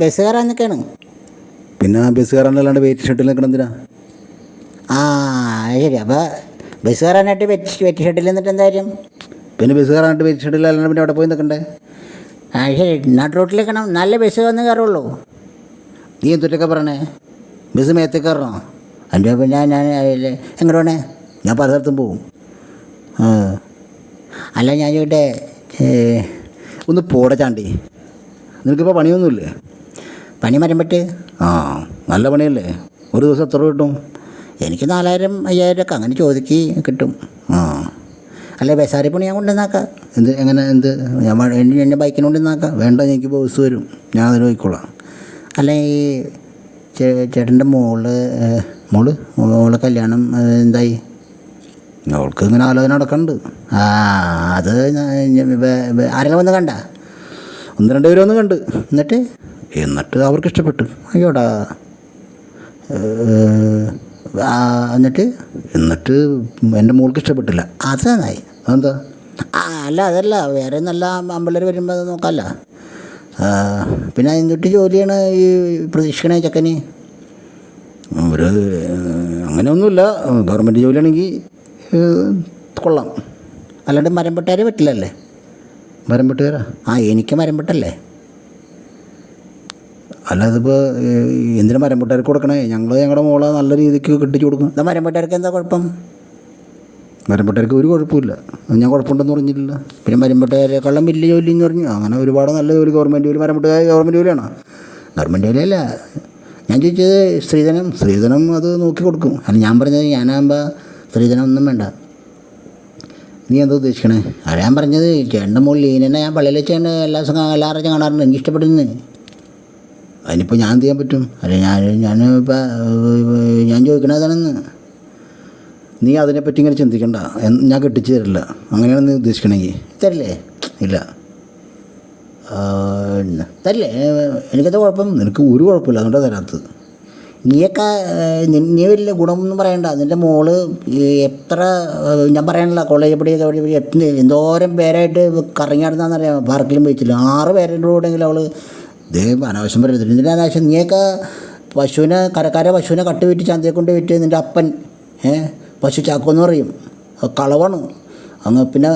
Bus കയറാൻ നിൽക്കാണ് പിന്നെ ആ ബസ് കയറാനല്ലാണ്ട് വെയിറ്റ് ഷട്ടിൽ നിൽക്കണം എന്തിനാ? ആ ശരി അപ്പോൾ ബസ് കയറാനായിട്ട് വെറ്റ് വെറ്റ് ഷെഡിൽ നിന്നിട്ട് എന്താ കാര്യം? പിന്നെ ബസ് കയറാനായിട്ട് വെയിറ്റ് ഷട്ടിൽ അല്ലാണ്ട് പിന്നെ അവിടെ പോയി നിൽക്കണ്ടേ ആ ശരി. നാട്ട് റോട്ടിൽ നിൽക്കണം നല്ല ബസ് വന്ന് കയറുള്ളൂ. നീ എന്തൊക്കെ പറയണേ? ബസ് മേത്തേ കയറണോ? അതിന്റെ പിന്നെ ഞാൻ ഞാൻ എങ്ങോട്ട് വേണേ ഞാൻ പല സ്ഥലത്തും പോവും. ആ. അല്ല ഞാൻ ചോട്ടെ ഒന്ന് പോടെ ചാണ്ടി. നിനക്കിപ്പോൾ പണിയൊന്നുമില്ലേ? പണി മരമ്പറ്റ് ആ നല്ല പണിയല്ലേ? ഒരു ദിവസം എത്ര കിട്ടും? എനിക്ക് നാലായിരം അയ്യായിരം ഒക്കെ അങ്ങനെ ചോദിക്ക് കിട്ടും. ആ. അല്ല ബസാരി പണി ഞാൻ കൊണ്ടുവന്നാക്കാം. എന്ത് എങ്ങനെ എന്ത്? ഞാൻ എന്റെ എന്റെ ബൈക്കിന് കൊണ്ടുവന്നാക്കാം. വേണ്ട എനിക്ക് ബസ് വരും. ഞാൻ അതിന് പോയിക്കോളാം. അല്ല ഈ ചേ- ചേട്ടന്റെ മോൾ മോൾ? മോളെ കല്യാണം എന്തായി? അവൾക്ക് ഇങ്ങനെ ആലോചന നടക്കുന്നുണ്ട് ആ അത് ആരെങ്കിലും വന്ന് കണ്ട? ഒന്ന് രണ്ട് ഒന്ന് കണ്ട്. എന്നിട്ട്? എന്നിട്ട് അവർക്ക് ഇഷ്ടപ്പെട്ടു. അയ്യോടാ. എന്നിട്ട്? എന്നിട്ട് എന്റെ മോൾക്ക് ഇഷ്ടപ്പെട്ടില്ല. അതായി. അതെന്താ? ആ അല്ല അതല്ല. വേറെ നല്ല അമ്പലർ വരുമ്പോൾ അത് നോക്കാമല്ല പിന്നെ എന്തൊട്ട് ജോലിയാണ് ഈ പ്രതീക്ഷിക്കണേ ചെക്കന്? ഒരു അങ്ങനെയൊന്നുമില്ല ഗവൺമെന്റ് ജോലിയാണെങ്കിൽ കൊള്ളാം. അല്ലാണ്ട് മരം പെട്ടാരെ പറ്റില്ലല്ലേ? മരം വെട്ടുകാരാ ആ എനിക്ക് മരം അല്ലാതിപ്പോൾ എന്തിനു ഇപ്പോൾ എന്തിനാ മരം വെട്ടുകാർക്ക് കൊടുക്കണേ? ഞങ്ങൾ ഞങ്ങളുടെ മോളെ നല്ല രീതിക്ക് കെട്ടിച്ചു കൊടുക്കും. എന്താ മരം വെട്ടാർക്ക് എന്താ കുഴപ്പം? മരം വെട്ടുകാർക്ക് ഒരു കുഴപ്പമില്ല. ഞാൻ കുഴപ്പമുണ്ടെന്ന് പറഞ്ഞില്ല പിന്നെ മരം വെട്ടുകാരെക്കാളും വലിയ ജോലി എന്ന് പറഞ്ഞു. അങ്ങനെ ഒരുപാട് നല്ല ജോലി ഗവൺമെന്റ് ജോലി മരം വെട്ടുകാർ ഗവൺമെന്റ് ജോലിയാണോ. ഗവൺമെന്റ് ജോലിയല്ല. ഞാൻ ചോദിച്ചത് സ്ത്രീധനം സ്ത്രീധനം അത് നോക്കി കൊടുക്കും. അല്ല ഞാൻ പറഞ്ഞത് ഞാനാകുമ്പോൾ സ്ത്രീധനം ഒന്നും വേണ്ട. നീ എന്താ ഉദ്ദേശിക്കണേ? അത് ഞാൻ പറഞ്ഞത്? ചേട്ടന്റെ മുകളിൽ ലീനനെ ഞാൻ പള്ളിയിൽ വെച്ചാണ്ട് എല്ലാ ദിവസം എല്ലാ ആഴ്ച കാണാറുണ്ട്. എനിക്ക് ഇഷ്ടപ്പെടുന്നു അതിനിപ്പോൾ ഞാൻ ചെയ്യാൻ പറ്റും? അല്ല ഞാൻ ഞാൻ ഇപ്പം ഞാൻ ചോദിക്കണതാണെന്ന് നീ അതിനെപ്പറ്റി ഇങ്ങനെ ചിന്തിക്കണ്ട. ഞാൻ കെട്ടിച്ചു തരില്ല. അങ്ങനെയാണ് നീ ഉദ്ദേശിക്കണമെങ്കിൽ തരില്ലേ? ഇല്ല. തരില്ലേ? എനിക്കത് കുഴപ്പം നിനക്ക് ഒരു കുഴപ്പമില്ല. അതുകൊണ്ടാണ് തരാത്തത്. നീയൊക്കെ ഏഹ്, നി- വലിയ ഗുണമൊന്നും പറയണ്ട. നിന്റെ മോൾ എത്ര ഏഹ്, ഞാൻ പറയാനില്ല കോളേജ് പഠിക്കുക പഠിക്കുക എത്ര എന്തോരം പേരായിട്ട് കറങ്ങി നടന്നാന്നറിയാം പാർക്കിലും ബീച്ചിലും. ആറ് പേരുടെ കൂടെങ്കിലും അവൾ ഇതേ അനാവശ്യം പറയുന്നത് നിന്റെ അനാവശ്യം നീയൊക്കെ പശുവിനെ കരക്കാരെ പശുവിനെ കട്ട് വിറ്റ് ചന്തയെ കൊണ്ട് വിറ്റ് നിന്റെ അപ്പൻ ഏ പശു ചാക്കെന്ന് പറയും. കളവാണ്. അങ്ങ് പിന്നെ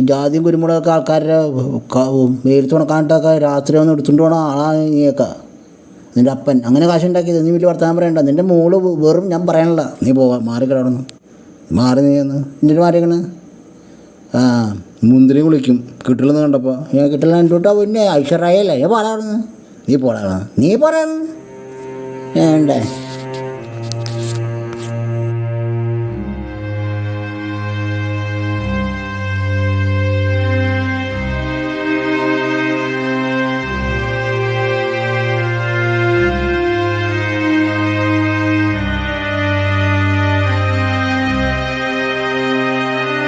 ജാതിയും കുരുമുളകൊക്കെ ആൾക്കാരുടെ വെയിലത്ത് ഉണക്കാണ്ടൊക്കെ രാത്രി ഒന്ന് എടുത്തുകൊണ്ട് പോകണം ആളാണ് നീയൊക്കെ. നിന്റെ അപ്പൻ. അങ്ങനെ കാശുണ്ടാക്കിയത് നീ വലിയ വർത്തമാനം പറയണ്ട. നിന്റെ മോൾ വെറും ഞാൻ പറയണില്ല. നീ പോവാ. മാറി കിടന്നു. മാറി നീ എന്ന് എന്നിട്ട് മാറിയേക്കണ് ആ മുന്തിരി കുളിക്കും. കിട്ടില്ലെന്ന് കണ്ടപ്പോൾ ഞാൻ കിട്ടില്ല കണ്ടുവിട്ടാ പിന്നെ ഐശ്വര്യായല്ലേ? ഞാൻ പാടാറുന്നു നീ പോടാ നീ പറയാന്ന് വേണ്ടേ.